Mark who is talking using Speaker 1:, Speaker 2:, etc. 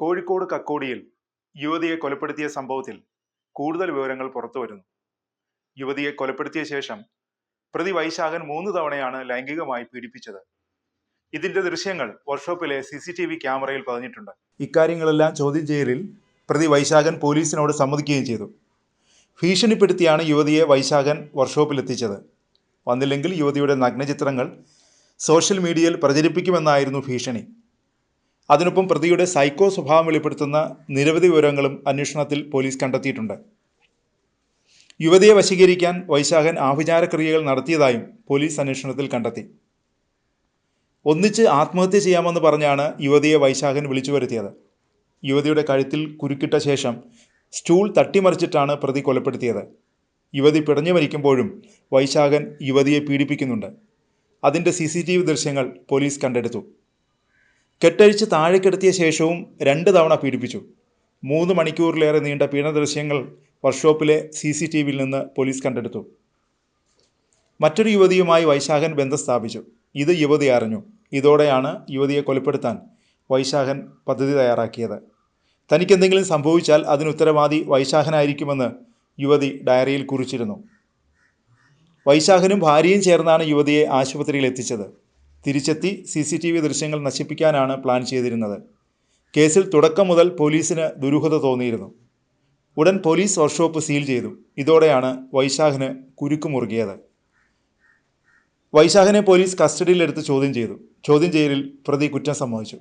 Speaker 1: കോഴിക്കോട് കക്കോടിയിൽ യുവതിയെ കൊലപ്പെടുത്തിയ സംഭവത്തിൽ കൂടുതൽ വിവരങ്ങൾ പുറത്തു വരുന്നു. യുവതിയെ കൊലപ്പെടുത്തിയ ശേഷം പ്രതി വൈശാഖൻ മൂന്ന് തവണയാണ് ലൈംഗികമായി പീഡിപ്പിച്ചത്. ഇതിന്റെ ദൃശ്യങ്ങൾ വർക്ക്ഷോപ്പിലെ സി സി ടി വി ക്യാമറയിൽ പതിഞ്ഞിട്ടുണ്ട്. ഇക്കാര്യങ്ങളെല്ലാം ചോദ്യം ചെയ്യലിൽ പ്രതി വൈശാഖൻ പോലീസിനോട് സമ്മതിക്കുകയും ചെയ്തു. ഭീഷണിപ്പെടുത്തിയാണ് യുവതിയെ വൈശാഖൻ വർക്ക്ഷോപ്പിലെത്തിച്ചത്. വന്നില്ലെങ്കിൽ യുവതിയുടെ നഗ്നചിത്രങ്ങൾ സോഷ്യൽ മീഡിയയിൽ പ്രചരിപ്പിക്കുമെന്നായിരുന്നു ഭീഷണി. അതിനൊപ്പം പ്രതിയുടെ സൈക്കോ സ്വഭാവം വെളിപ്പെടുത്തുന്ന നിരവധി വിവരങ്ങളും അന്വേഷണത്തിൽ പോലീസ് കണ്ടെത്തിയിട്ടുണ്ട്. യുവതിയെ വശീകരിക്കാൻ വൈശാഖൻ ആഭിചാരക്രിയകൾ നടത്തിയതായും പോലീസ് അന്വേഷണത്തിൽ കണ്ടെത്തി. ഒന്നിച്ച് ആത്മഹത്യ ചെയ്യാമെന്ന് പറഞ്ഞാണ് യുവതിയെ വൈശാഖൻ വിളിച്ചു വരുത്തിയത്. യുവതിയുടെ കഴുത്തിൽ കുരുക്കിട്ട ശേഷം സ്റ്റൂൾ തട്ടിമറിച്ചിട്ടാണ് പ്രതി കൊലപ്പെടുത്തിയത്. യുവതി പിടഞ്ഞു മരിക്കുമ്പോഴും വൈശാഖൻ യുവതിയെ പീഡിപ്പിക്കുന്നുണ്ട്. അതിന്റെ സി ദൃശ്യങ്ങൾ പോലീസ് കണ്ടെടുത്തു. കെട്ടഴിച്ച് താഴേക്കെടുത്തിയ ശേഷവും രണ്ട് തവണ പീഡിപ്പിച്ചു. മൂന്ന് മണിക്കൂറിലേറെ നീണ്ട പീഡന ദൃശ്യങ്ങൾ വർക്ക്ഷോപ്പിലെ സി സി ടി വിയിൽ നിന്ന് പോലീസ് കണ്ടെടുത്തു. മറ്റൊരു യുവതിയുമായി വൈശാഖൻ ബന്ധം സ്ഥാപിച്ചു. ഇത് യുവതി അറിഞ്ഞു. ഇതോടെയാണ് യുവതിയെ കൊലപ്പെടുത്താൻ വൈശാഖൻ പദ്ധതി തയ്യാറാക്കിയത്. തനിക്കെന്തെങ്കിലും സംഭവിച്ചാൽ അതിന് ഉത്തരവാദി വൈശാഖനായിരിക്കുമെന്ന് യുവതി ഡയറിയിൽ കുറിച്ചിരുന്നു. വൈശാഖനും ഭാര്യയും ചേർന്നാണ് യുവതിയെ ആശുപത്രിയിൽ എത്തിച്ചത്. തിരിച്ചെത്തി സി സി ടി വി ദൃശ്യങ്ങൾ നശിപ്പിക്കാനാണ് പ്ലാൻ ചെയ്തിരുന്നത്. കേസിൽ തുടക്കം മുതൽ പോലീസിന് ദുരൂഹത തോന്നിയിരുന്നു. ഉടൻ പോലീസ് വർക്ക്ഷോപ്പ് സീൽ ചെയ്തു. ഇതോടെയാണ് വൈശാഖിന് കുരുക്ക് മുറുകിയത്. വൈശാഖിനെ പോലീസ് കസ്റ്റഡിയിലെടുത്ത് ചോദ്യം ചെയ്തു. ചോദ്യം ചെയ്യലിൽ പ്രതി കുറ്റം സമ്മതിച്ചു.